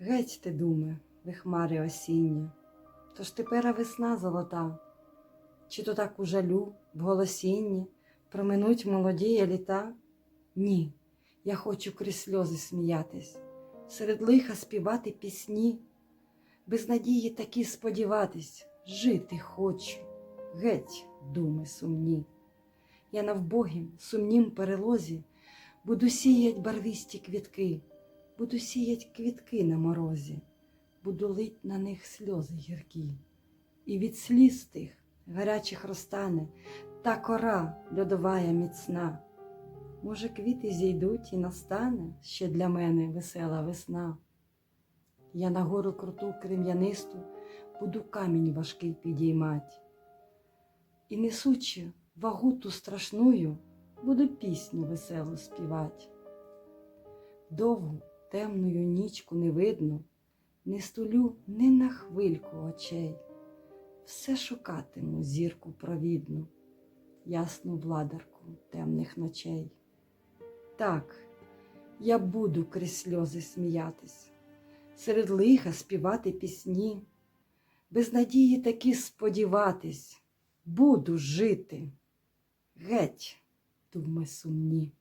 Геть ти, думе, ви хмари осіння, то ж тепера весна золота, чи то так у жалю, в голосінні? Проминуть молодії літа? Ні, я хочу крізь сльози сміятись, серед лиха співати пісні, без надії такі сподіватись, жити хочу, геть, думи сумні. Я на вбогім, сумнім перелозі буду сіять барвисті квітки, буду сіять квітки на морозі, буду лить на них сльози гіркі. І від сліз тих гарячих розтане та кора льодовая міцна. Може, квіти зійдуть і настане ще для мене весела весна. Я на гору круту крем'янисту буду камінь важкий підіймать. І несучи вагу ту страшную, буду пісню веселу співать. Довгу темною нічку не видно, не стулю ні на хвильку очей. Все шукатиму зірку провідну, ясну владарку темних ночей. Так, я буду крізь сльози сміятись, серед лиха співати пісні, без надії таки сподіватись, буду жити. Геть, думи сумні.